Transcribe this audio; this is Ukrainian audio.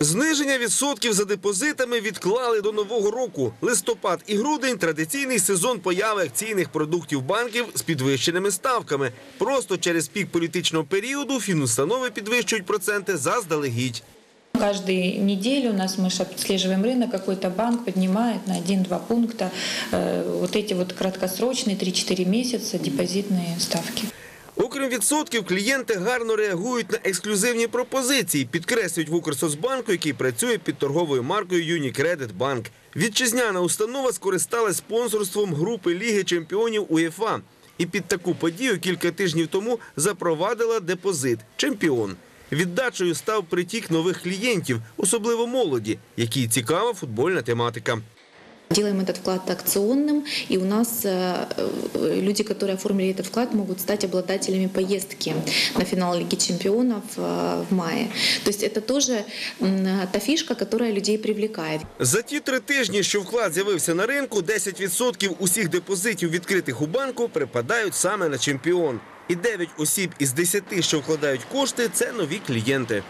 Зниження відсотків за депозитами відклали до нового року. Листопад і грудень традиційний сезон появи акційних продуктів банків з підвищеними ставками. Просто через пік політичного періоду фінустанови підвищують проценти заздалегідь. Каждую неделю у нас мы ж отслеживаем рынок, какой-то банк поднимает на 1-2 пункта э, вот эти вот краткосрочные 3-4 месяца депозитные ставки. Окрім відсотків, клієнти гарно реагують на ексклюзивні пропозиції, підкреслюють в Укрсоцбанку, який працює під торговою маркою Юнікредит Банк. Вітчизняна установа скористалась спонсорством групи Ліги чемпіонів УЄФА. І під таку подію кілька тижнів тому запровадила депозит чемпіон. Віддачею став притік нових клієнтів, особливо молоді, якій цікава футбольна тематика. Делаем этот вклад акционным, и у нас э, э, люди, которые оформили этот вклад, могут стать обладателями поездки на финал Лиги чемпионов э, в мае. То есть это тоже м, та фишка, которая людей привлекает. За ті три тижні, що вклад з'явився на ринку, 10% усіх депозитів, відкритих у банку, припадають саме на чемпіон. І 9 осіб із 10, що вкладають кошти, це нові клієнти.